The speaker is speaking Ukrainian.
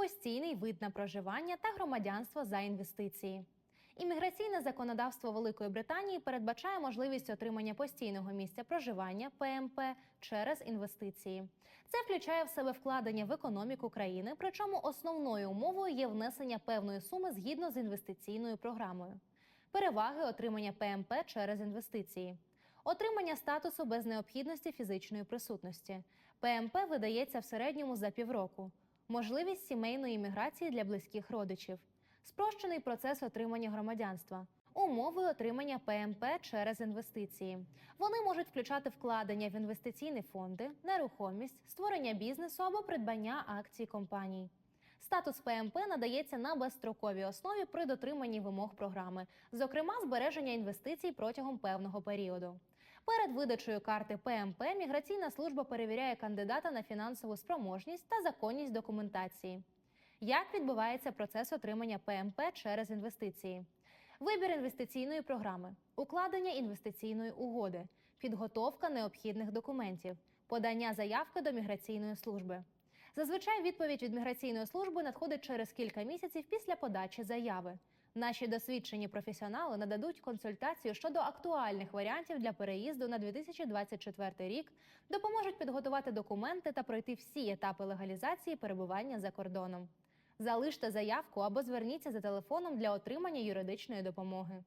постійний вид на проживання та громадянство за інвестиції. Імміграційне законодавство Великої Британії передбачає можливість отримання постійного місця проживання ПМП через інвестиції. Це включає в себе вкладення в економіку країни, причому основною умовою є внесення певної суми згідно з інвестиційною програмою. Переваги отримання ПМП через інвестиції. Отримання статусу без необхідності фізичної присутності. ПМП видається в середньому за півроку. Можливість сімейної імміграції для близьких родичів. Спрощений процес отримання громадянства. Умови отримання ПМП через інвестиції. Вони можуть включати вкладення в інвестиційні фонди, нерухомість, створення бізнесу або придбання акцій компаній. Статус ПМП надається на безстроковій основі при дотриманні вимог програми, зокрема збереження інвестицій протягом певного періоду. Перед видачею карти ПМП міграційна служба перевіряє кандидата на фінансову спроможність та законність документації. Як відбувається процес отримання ПМП через інвестиції? Вибір інвестиційної програми, укладення інвестиційної угоди, підготовка необхідних документів, подання заявки до міграційної служби. Зазвичай відповідь від міграційної служби надходить через кілька місяців після подачі заяви. Наші досвідчені професіонали нададуть консультацію щодо актуальних варіантів для переїзду на 2024 рік, допоможуть підготувати документи та пройти всі етапи легалізації перебування за кордоном. Залиште заявку або зверніться за телефоном для отримання юридичної допомоги.